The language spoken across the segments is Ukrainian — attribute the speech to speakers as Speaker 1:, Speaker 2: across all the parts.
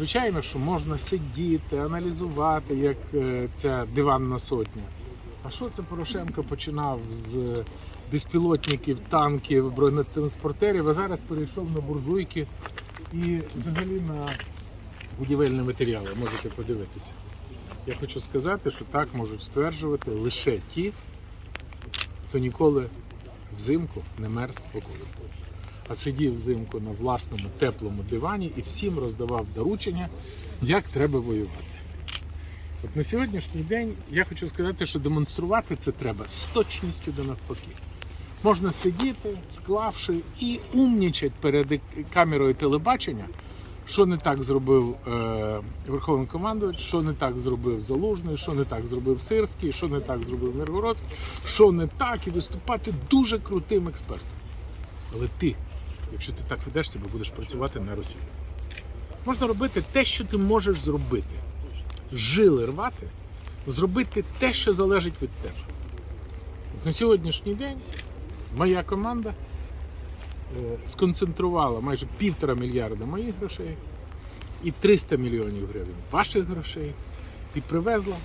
Speaker 1: Звичайно, що можна сидіти, аналізувати, як е, ця диванна сотня. А що це Порошенко починав з безпілотників, танків, бронетранспортерів, а зараз перейшов на буржуйки і взагалі на будівельні матеріали. Можете подивитися. Я хочу сказати, що так можуть стверджувати лише ті, хто ніколи взимку не мерз в окопі а сидів взимку на власному теплому дивані і всім роздавав доручення, як треба воювати. От на сьогоднішній день я хочу сказати, що демонструвати це треба з точністю до навпаки. Можна сидіти, склавши і умнічать перед камерою телебачення, що не так зробив е, Верховний командувач, що не так зробив Залужний, що не так зробив Сирський, що не так зробив Миргородський, що не так, і виступати дуже крутим експертом. Але ти, якщо ти так ведеш себе, будеш працювати на Росію. Можна робити те, що ти можеш зробити. Жили рвати, зробити те, що залежить від тебе. На сьогоднішній день моя команда е, сконцентрувала майже півтора мільярда моїх грошей і 300 мільйонів гривень ваших грошей і привезла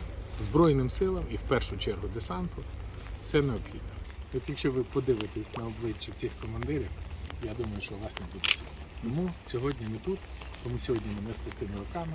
Speaker 1: Збройним силам і в першу чергу десанту все необхідне. От якщо ви подивитесь на обличчя цих командирів, я думаю, що у вас не буде сьогодні. Тому сьогодні ми тут, тому сьогодні ми не з пустими руками.